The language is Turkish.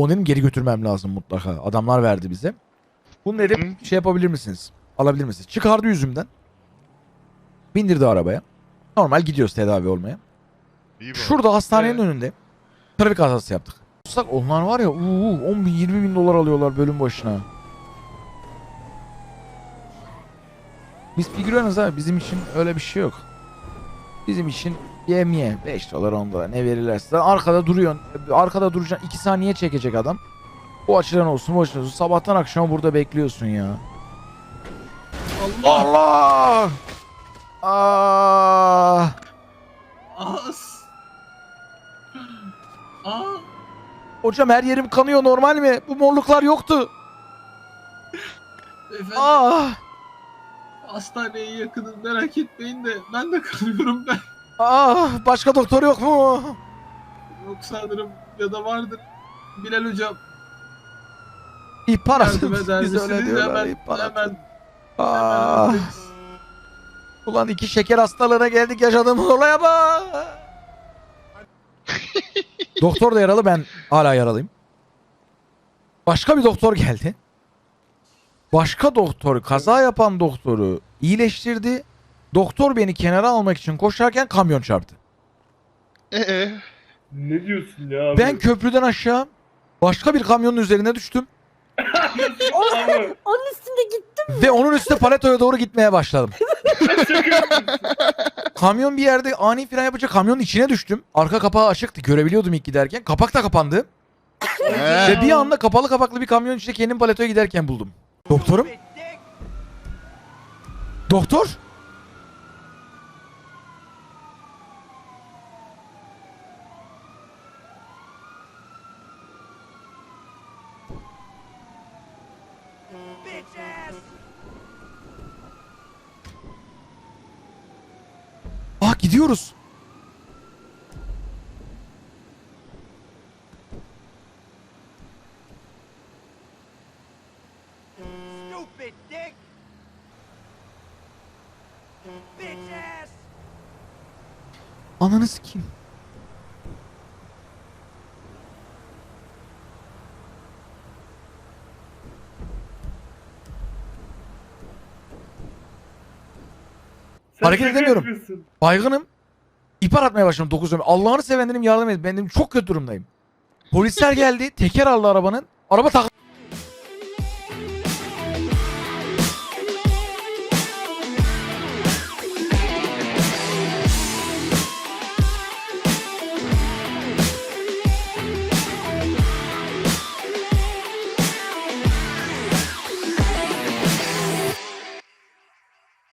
Onu dedim geri götürmem lazım mutlaka. Adamlar verdi bize. Bunu dedim şey yapabilir misiniz? Alabilir misiniz? Çıkardı yüzümden. Bindirdi arabaya. Normal gidiyoruz tedavi olmaya. İyi. Şurada hastanenin Ee? önünde trafik kazası yaptık. Tutsak onlar var ya uuu 10 bin 20 bin dolar alıyorlar bölüm başına. Biz figüranız abi bizim için öyle bir şey yok. Bizim için yemye 5 dolar 10 dolar ne verirlerse. Arkada duruyorsun. Arkada duracaksın 2 saniye çekecek adam. Bu açıdan olsun bu açıdan olsun. Sabahtan akşama burada bekliyorsun ya. Allah. Allah! Ah! As. Aa. Hocam her yerim kanıyor normal mi? Bu morluklar yoktu. Efendim Ah! Hastaneye yakınım merak etmeyin de ben de kalıyorum ben. Ah! Başka doktor yok mu? Yok sanırım ya da vardır. Bilal hocam İhbar atın. Biz öyle diyorlar. Hemen, ihbar hemen, Ah! hemen. Ulan iki şeker hastalığına geldik yaşadığımız olaya bak. doktor da yaralı ben hala yaralıyım. Başka bir doktor geldi. Başka doktor kaza yapan doktoru iyileştirdi. Doktor beni kenara almak için koşarken kamyon çarptı. Ee, Ne diyorsun ya abi? Ben köprüden aşağı başka bir kamyonun üzerine düştüm Abi, Onun üstünde git. ve onun üstüne paletoya doğru gitmeye başladım. Kamyon bir yerde ani fren yapınca kamyonun içine düştüm. Arka kapağı açıktı. Görebiliyordum ilk giderken. Kapak da kapandı. he. Ve bir anda kapalı kapaklı bir kamyon içinde kendim paletoya giderken buldum. Doktorum? Doktor? Ah gidiyoruz. Stupid dick! Bitch ass! Ananı sikeyim. Sen Hareket edemiyorum. yapıyorsun. Baygınım. İpar atmaya başladım 9 dönüm. Allah'ını seven dedim yardım edin. Ben dedim çok kötü durumdayım. Polisler geldi. Teker aldı arabanın. Araba tak